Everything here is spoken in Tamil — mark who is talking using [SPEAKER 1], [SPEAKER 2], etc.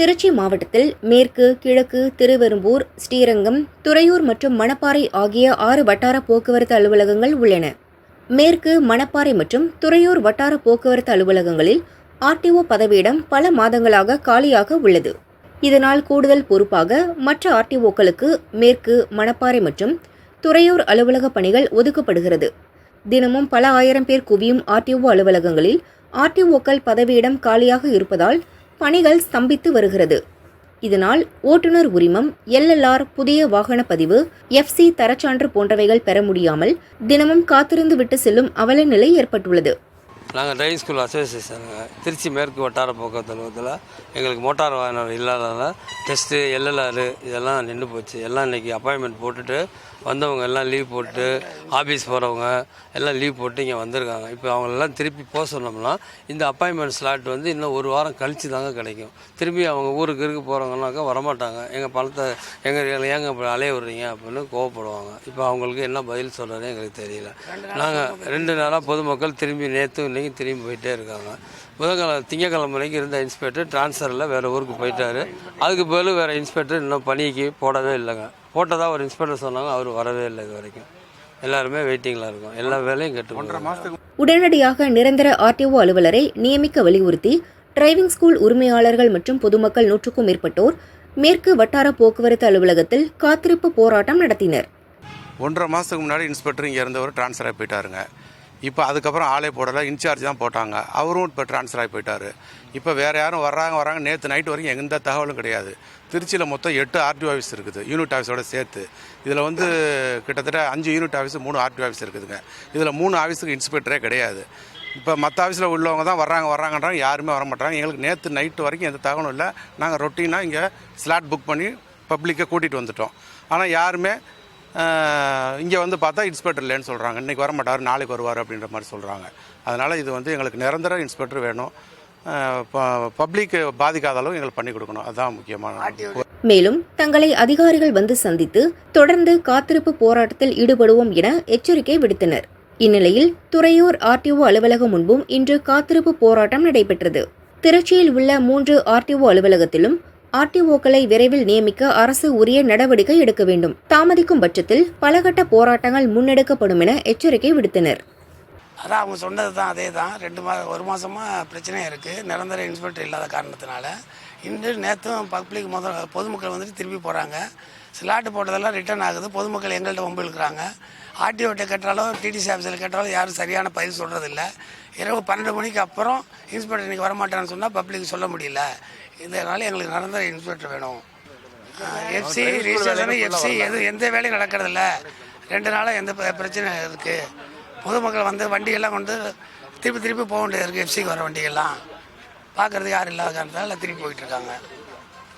[SPEAKER 1] திருச்சி மாவட்டத்தில் மேற்கு கிழக்கு திருவெரும்பூர் ஸ்ரீரங்கம் துறையூர் மற்றும் மணப்பாறை ஆகிய ஆறு வட்டார போக்குவரத்து அலுவலகங்கள் உள்ளன. மேற்கு மணப்பாறை மற்றும் துறையூர் வட்டார போக்குவரத்து அலுவலகங்களில் ஆர்டிஓ பதவியிடம் பல மாதங்களாக காலியாக உள்ளது. இதனால் கூடுதல் பொறுப்பாக மற்ற ஆர்டிஓக்களுக்கு மேற்கு மணப்பாறை மற்றும் துறையூர் அலுவலக பணிகள் ஒதுக்கப்படுகிறது. தினமும் பல ஆயிரம் பேர் குவியும் ஆர்டிஓ அலுவலகங்களில் ஆர்டிஓக்கள் பதவியிடம் காலியாக இருப்பதால் பணிகள் ஸ்தம்பித்து வருகிறது. இதனால் ஓட்டுநர் உரிமம் எல்எல்ஆர் புதிய வாகன பதிவு எஃப்சி தரச்சான்று போன்றவைகள் பெற முடியாமல் தினமும் காத்திருந்து விட்டு செல்லும் அவல நிலை ஏற்பட்டுள்ளது.
[SPEAKER 2] நாங்கள் டிரைவிங் ஸ்கூல் அசோசியேஷனுங்க திருச்சி மேற்கு வட்டார போக்குவரத்து அலுவலகத்தில் எங்களுக்கு மோட்டார் வாகனம் இல்லாததால் டெஸ்ட்டு எல்எல்ஆர் இதெல்லாம் நின்று போச்சு. எல்லாம் இன்றைக்கி அப்பாயின்மெண்ட் போட்டுட்டு வந்தவங்க எல்லாம் லீவ் போட்டு ஆஃபீஸ் போகிறவங்க எல்லாம் லீவ் போட்டு இங்கே வந்திருக்காங்க. இப்போ அவங்களெல்லாம் திருப்பி போக சொன்னோம்னா இந்த அப்பாயின்மெண்ட் ஸ்லாட் வந்து இன்னும் ஒரு வாரம் கழித்து தாங்க கிடைக்கும். திரும்பி அவங்க ஊருக்கு இருக்கு போகிறவங்கனாக்கா வரமாட்டாங்க. எங்கள் பணத்தை எங்கள் ஏங்க இப்போ அலைய விடுறீங்க அப்படின்னு கோவப்படுவாங்க. இப்போ அவங்களுக்கு என்ன பதில் சொல்கிறதுன்னு எங்களுக்கு தெரியல. நாங்கள் ரெண்டு நாளாக பொதுமக்கள் திரும்பி நேற்று இன்றைக்கி திரும்பி போயிட்டே இருக்காங்க. புதன்கிழமை திங்கக்கிழமை வரைக்கும் இருந்த இன்ஸ்பெக்டர் ட்ரான்ஸ்ஃபரில் வேறு ஊருக்கு போயிட்டாரு. அதுக்கு பதில் வேறு இன்ஸ்பெக்டர் இன்னும் பணிக்கு போடவே இல்லைங்க. போட்டதா ஒரு இன்ஸ்பெக்டர் சொன்னாங்க அவர் வரவே இல்லை இது வரைக்கும். எல்லாருமே வெயிட்டிங்கில் இருக்கோம். எல்லா வேலையும் கெட்டு
[SPEAKER 1] உடனடியாக நிரந்தர ஆர்டிஓ அலுவலரை நியமிக்க வலியுறுத்தி டிரைவிங் ஸ்கூல் உரிமையாளர்கள் மற்றும் பொதுமக்கள் நூற்றுக்கும் மேற்பட்டோர் மேற்கு வட்டார போக்குவரத்து அலுவலகத்தில் காத்திருப்பு போராட்டம் நடத்தினர்.
[SPEAKER 3] ஒன்றரை மாதத்துக்கு முன்னாடி இன்ஸ்பெக்டர் இங்கே இருந்தவர் ட்ரான்ஸ்ஃபர் ஆகி போயிட்டாருங்க. இப்போ அதுக்கப்புறம் ஆளே போடலை இன்சார்ஜ் தான் போட்டாங்க. அவரும் இப்போ ட்ரான்ஸ்ஃபர் ஆகி போயிட்டார். இப்போ வேறு யாரும் வர்றாங்க வராங்க நேற்று நைட் வரைக்கும் எந்த தகவலும் கிடையாது. திருச்சியில் மொத்தம் எட்டு ஆர்டி ஆஃபீஸ் இருக்குது யூனிட் ஆஃபீஸோட சேர்த்து. இதில் வந்து கிட்டத்தட்ட அஞ்சு யூனிட் ஆஃபீஸ் மூணு ஆர்டி ஆஃபீஸ் இருக்குதுங்க. இதில் மூணு ஆஃபீஸுக்கு இன்ஸ்பெக்டரே கிடையாது. இப்போ மற்ற ஆஃபீஸில் உள்ளவங்க தான் வர்றாங்க வர்றாங்கன்றாங்க யாருமே வர மாட்டாங்க எங்களுக்கு நேற்று நைட்டு வரைக்கும் எந்த தகவலும் இல்லை. நாங்கள் ரொட்டீனாக இங்கே ஸ்லாட் புக் பண்ணி பப்ளிக்கை கூட்டிகிட்டு வந்துட்டோம். ஆனால் யாருமே இங்கே வந்து பார்த்தா இன்ஸ்பெக்டர் இல்லைன்னு சொல்கிறாங்க இன்றைக்கி வர மாட்டார் நாளைக்கு வருவார் அப்படின்ற மாதிரி சொல்கிறாங்க அதனால் இது வந்து எங்களுக்கு நிரந்தர இன்ஸ்பெக்டர் வேணும். பப்ளிக் பாதிக்காத அளவு எங்களுக்கு பண்ணி கொடுக்கணும். அதுதான் முக்கியமான
[SPEAKER 1] மேலும் தங்களை அதிகாரிகள் வந்து சந்தித்து தொடர்ந்து காத்திருப்பு போராட்டத்தில் ஈடுபடுவோம் என எச்சரிக்கை விடுத்தனர். இந்நிலையில் துறையூர் ஆர்டிஓ அலுவலகம் முன்பும் இன்று காத்திருப்பு போராட்டம் நடைபெற்றது. திருச்சியில் உள்ள மூன்று ஆர்டிஓ அலுவலகத்திலும் ஆர்டிஓக்களை விரைவில் நியமிக்க அரசு உரிய நடவடிக்கை எடுக்க வேண்டும். தாமதிக்கும் பட்சத்தில் பலகட்ட போராட்டங்கள் முன்னெடுக்கப்படும் என எச்சரிக்கை விடுத்தனர்.
[SPEAKER 4] அதான் அவங்க சொன்னது தான் அதே தான். ரெண்டு மா ஒரு மாதமாக பிரச்சனையாக இருக்குது நிரந்தர இன்ஸ்பெக்டர் இல்லாத காரணத்தினால. இன்று நேற்றும் பப்ளிக் முதல் பொதுமக்கள் வந்துட்டு திரும்பி போகிறாங்க ஸ்லாட்டு போட்டதெல்லாம் ரிட்டர்ன் ஆகுது. பொதுமக்கள் எங்கள்கிட்ட வம்பு இழுக்கிறாங்க. ஆர்டிஓட்ட கேட்டாலும் டிடிசி ஆஃபீஸில் கேட்டாலும் யாரும் சரியான பதில் சொல்கிறதில்ல இரவு பன்னெண்டு மணிக்கு அப்புறம் இன்ஸ்பெக்டர் இன்றைக்கி வரமாட்டான்னு சொன்னால் பப்ளிக் சொல்ல முடியல. இதனால் எங்களுக்கு நிரந்தர இன்ஸ்பெக்டர் வேணும். எஃப்சி ரிஜிஸ்ட்ரேஷன் எஃப்சி எது எந்த வேலையும் நடக்கிறதில்ல. ரெண்டு நாளாக எந்த பிர- பிரச்சனை இருக்குது பொதுமக்கள் வந்து வண்டியெல்லாம் கொண்டு திருப்பி திருப்பி போக வேண்டியது இருக்குது எஃப்சிக்கு வர வண்டியெல்லாம் பார்க்குறதுக்கு யாரும் இல்லாத காரணத்தால் திருப்பி போயிட்டுருக்காங்க